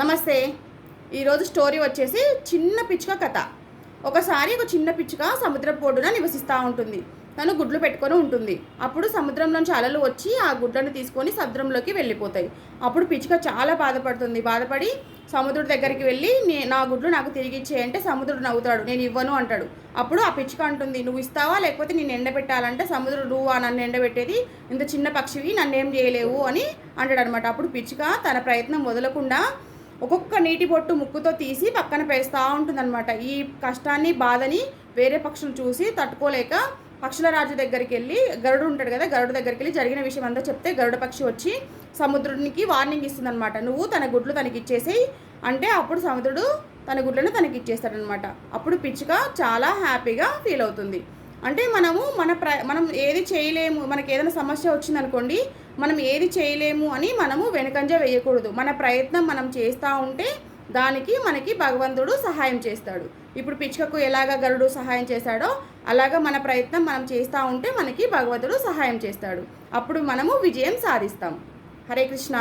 నమస్తే. ఈరోజు స్టోరీ వచ్చేసి చిన్న పిచ్చుక కథ. ఒకసారి ఒక చిన్న పిచ్చుక సముద్ర బోర్డున నివసిస్తూ ఉంటుంది. తను గుడ్లు పెట్టుకొని ఉంటుంది. అప్పుడు సముద్రంలోంచి అలలు వచ్చి ఆ గుడ్లను తీసుకొని సముద్రంలోకి వెళ్ళిపోతాయి. అప్పుడు పిచ్చుక చాలా బాధపడుతుంది. బాధపడి సముద్రుడి దగ్గరికి వెళ్ళి నే నా గుడ్లు నాకు తిరిగి ఇచ్చేయంటే సముద్రుడు నవ్వుతాడు. నేను ఇవ్వను అంటాడు. అప్పుడు ఆ పిచ్చుక అంటుంది నువ్వు ఇస్తావా? లేకపోతే నేను ఎండబెట్టాలంటే సముద్రుడు నువ్వు ఆ నన్ను ఎండబెట్టేది? ఇంత చిన్న పక్షివి నన్ను ఏం చేయలేవు అని అంటాడు అనమాట అప్పుడు పిచ్చుక తన ప్రయత్నం వదలకుండా ఒక్కొక్క నీటి బొట్టు ముక్కుతో తీసి పక్కన పేస్తూ ఉంటుందన్నమాట. ఈ కష్టాన్ని బాధని వేరే పక్షులు చూసి తట్టుకోలేక పక్షుల రాజు దగ్గరికి వెళ్ళి గరుడు ఉంటాడు కదా గరుడు దగ్గరికి వెళ్ళి జరిగిన విషయం అంతా చెప్తే గరుడ పక్షి వచ్చి సముద్రునికి వార్నింగ్ ఇస్తుందనమాట నువ్వు తన గుడ్లు తనకి ఇచ్చేసేయి అంటే అప్పుడు సముద్రుడు తన గుడ్లను తనకి ఇచ్చేస్తాడనమాట అప్పుడు పిచ్చుక చాలా హ్యాపీగా ఫీల్ అవుతుంది. అంటే మనము మన ప్ర మనం ఏది చేయలేము మనకి ఏదైనా సమస్య వచ్చిందనుకోండి మనం ఏది చేయలేము అని మనము వెనుకంజ వేయకూడదు. మన ప్రయత్నం మనం చేస్తూ ఉంటే దానికి మనకి భగవంతుడు సహాయం చేస్తాడు. ఇప్పుడు పిచ్చుకకు ఎలాగ గరుడు సహాయం చేశాడో అలాగా మన ప్రయత్నం మనం చేస్తూ ఉంటే మనకి భగవంతుడు సహాయం చేస్తాడు. అప్పుడు మనము విజయం సాధిస్తాం. హరే కృష్ణ.